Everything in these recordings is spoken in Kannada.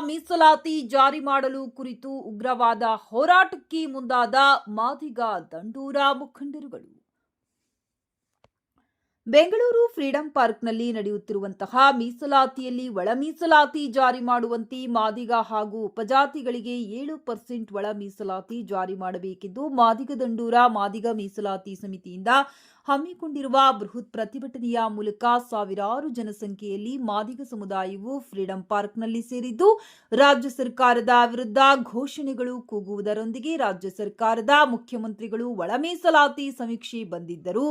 ಮೀಸಲಾತಿ ಜಾರಿ ಮಾಡಲು ಕುರಿತು ಉಗ್ರವಾದ ಹೋರಾಟಕ್ಕೆ ಮುಂದಾದ ಮಾದಿಗ ದಂಡೂರ ಮುಖಂಡರುಗಳು. ಬೆಂಗಳೂರು ಫ್ರೀಡಂ ಪಾರ್ಕ್ನಲ್ಲಿ ನಡೆಯುತ್ತಿರುವಂತಹ ಮೀಸಲಾತಿಯಲ್ಲಿ ಒಳ ಮೀಸಲಾತಿ ಜಾರಿ ಮಾಡುವಂತೆ ಮಾದಿಗ ಹಾಗೂ ಉಪಜಾತಿಗಳಿಗೆ ಏಳು ಪರ್ಸೆಂಟ್ ಒಳ ಮೀಸಲಾತಿ ಜಾರಿ ಮಾಡಬೇಕೆಂದು ಮಾದಿಗ ದಂಡೂರ ಮಾದಿಗ ಮೀಸಲಾತಿ ಸಮಿತಿಯಿಂದ ಹಮ್ಮಿಕೊಂಡಿರುವ ಬೃಹತ್ ಪ್ರತಿಭಟನೆಯ ಮೂಲಕ ಸಾವಿರಾರು ಜನಸಂಖ್ಯೆಯಲ್ಲಿ ಮಾದಿಗ ಸಮುದಾಯವು ಫ್ರೀಡಂ ಪಾರ್ಕ್ನಲ್ಲಿ ಸೇರಿದ್ದು, ರಾಜ್ಯ ಸರ್ಕಾರದ ವಿರುದ್ಧ ಘೋಷಣೆಗಳು ಕೂಗುವುದರೊಂದಿಗೆ ರಾಜ್ಯ ಸರ್ಕಾರದ ಮುಖ್ಯಮಂತ್ರಿಗಳು ಒಳ ಮೀಸಲಾತಿ ಸಮೀಕ್ಷೆ ಬಂದಿದ್ದರು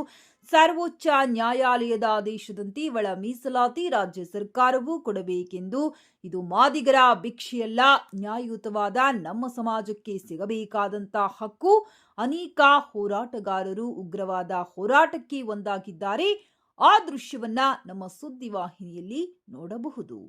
ಸರ್ವೋಚ್ಚ ನ್ಯಾಯಾಲಯದ ಆದೇಶದಂತೆ ಒಳ ಮೀಸಲಾತಿ ರಾಜ್ಯ ಸರ್ಕಾರವೂ ಕೊಡಬೇಕೆಂದು ಇದು ಮಾದಿಗರ ಭಿಕ್ಷೆಯಲ್ಲ ನ್ಯಾಯಯುತವಾದ ನಮ್ಮ ಸಮಾಜಕ್ಕೆ ಸಿಗಬೇಕಾದಂತ ಹಕ್ಕು ಅನೇಕ ಹೋರಾಟಗಾರರು ಉಗ್ರವಾದ ಹೋರಾಟಕ್ಕೆ ಒಂದಾಗಿದ್ದಾರೆ ಆ ದೃಶ್ಯವನ್ನ ನಮ್ಮ ಸುದ್ದಿವಾಹಿನಿಯಲ್ಲಿ ನೋಡಬಹುದು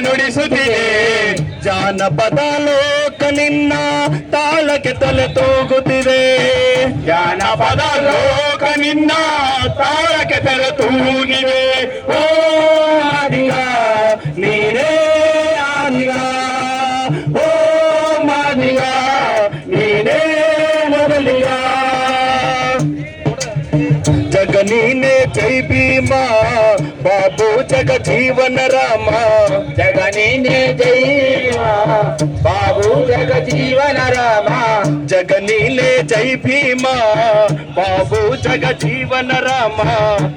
ನುಡಿಸುತ್ತಿದೆ. ಜಾನಪದ ಲೋಕ ನಿನ್ನ ತಾಳಕ್ಕೆ ತಲೆ ತೂಗುತ್ತಿದೆ. ಜಾನಪದ ಲೋಕ ನಿನ್ನ ತಾಳಕ್ಕೆ ತಲೆ ತೂಗಿದೆ. ಓ ನೀನೇ జగ జీవన రామ జగనే జైవా బాబు జగ జీవన రామ జగనీలే జై భీమా బాబు జగ జీవన రామ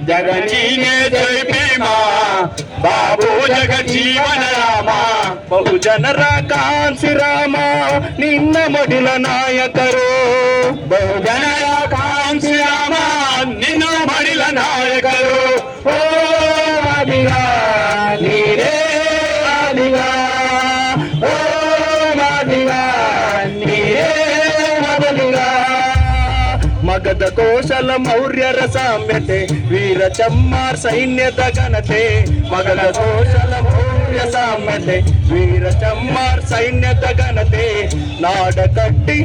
జగనీలే జై భీమా బాబు జగ జీవన రామ బహుజనర కాంసి రామ నిన్న మడిల నాయకరు. బహుజనర కాంసి రామ నిన్న మడిల నాయకరు. ಮಗದ ಕೋಶಲ ಮೌರ್ಯರ ಸಾಮ್ಯತೆ ವೀರ ಚಮ್ಮಾರ್ ಸೈನ್ಯದ ಘನತೆ ಮಗದ ಕೋಶಲ ಮೌರ್ಯ ಸಾಮ್ಯತೆ ವೀರ ಚಮ್ಮಾರ್ ಸೈನ್ಯದ ಘನತೆ ನಾಡ ಕಟ್ಟಿ